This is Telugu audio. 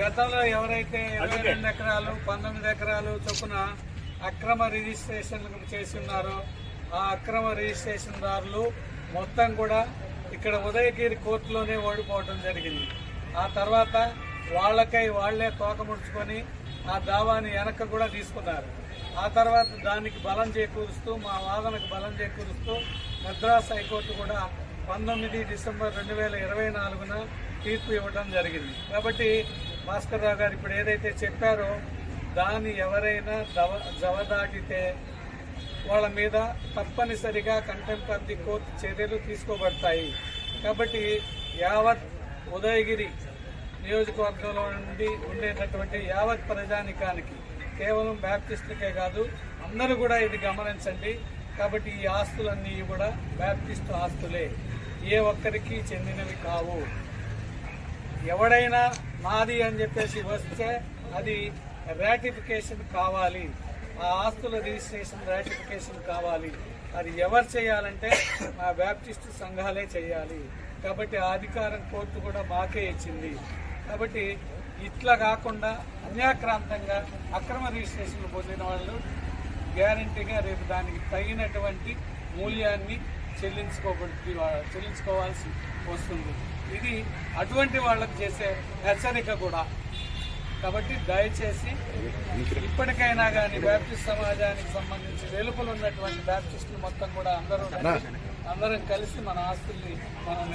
గతంలో ఎవరైతే ఇరవై రెండు ఎకరాలు పంతొమ్మిది ఎకరాలు చొప్పున అక్రమ రిజిస్ట్రేషన్లు చేసి ఉన్నారో ఆ అక్రమ రిజిస్ట్రేషన్ దారులు మొత్తం కూడా ఇక్కడ ఉదయగిరి కోర్టులోనే ఓడిపోవడం జరిగింది. ఆ తర్వాత వాళ్ళకై వాళ్ళే తోక ముడుచుకొని ఆ దావాని వెనక్కి కూడా తీసుకున్నారు. ఆ తర్వాత దానికి బలం చేకూరుస్తూ మా వాదనకు బలం చేకూరుస్తూ మద్రాస్ హైకోర్టు కూడా పంతొమ్మిది డిసెంబర్ రెండు వేల ఇరవై నాలుగున తీర్పు ఇవ్వడం జరిగింది. కాబట్టి భాస్కర్ రావు గారు ఇప్పుడు ఏదైతే చెప్పారో దాన్ని ఎవరైనా దవ జవదాటితే వాళ్ళ మీద తప్పనిసరిగా కంటెంప్ట్ ఆఫ్ ది కోర్టు చర్యలు తీసుకోబడతాయి. కాబట్టి యావత్ ఉదయగిరి నియోజకవర్గంలో నుండి ఉండేటటువంటి యావత్ ప్రజానికానికి కేవలం బ్యాప్టిస్టులకే కాదు అందరూ కూడా ఇది గమనించండి. కాబట్టి ఈ ఆస్తులన్నీ కూడా బ్యాప్టిస్టు ఆస్తులే. ఏ ఒక్కరికి చెందినవి కావు. ఎవడైనా నాది అని చెప్పేసి వస్తే అది రాటిఫికేషన్ కావాలి. ఆ ఆస్తుల రిజిస్ట్రేషన్ రాటిఫికేషన్ కావాలి. అది ఎవరు చేయాలంటే మా బ్యాప్టిస్ట్ సంఘాలే చేయాలి. కాబట్టి ఆ అధికారం కోర్టు కూడా మాకే ఇచ్చింది. కాబట్టి ఇట్లా కాకుండా అన్యాక్రాంతంగా అక్రమ రిజిస్ట్రేషన్లు పొందిన వాళ్ళు గ్యారంటీగా రేపు దానికి తగినటువంటి మూల్యాన్ని చెల్లించుకోబడి చెల్లించుకోవాల్సి వస్తుంది. ఇది అటువంటి వాళ్ళకు చేసే హెచ్చరిక కూడా. కాబట్టి దయచేసి ఇప్పటికైనా కానీ బ్యాప్టిస్ట్ సమాజానికి సంబంధించి వెలుపల ఉన్నటువంటి బ్యాప్టిస్టులు మొత్తం కూడా అందరూ అందరం కలిసి మన ఆస్తుల్ని మనం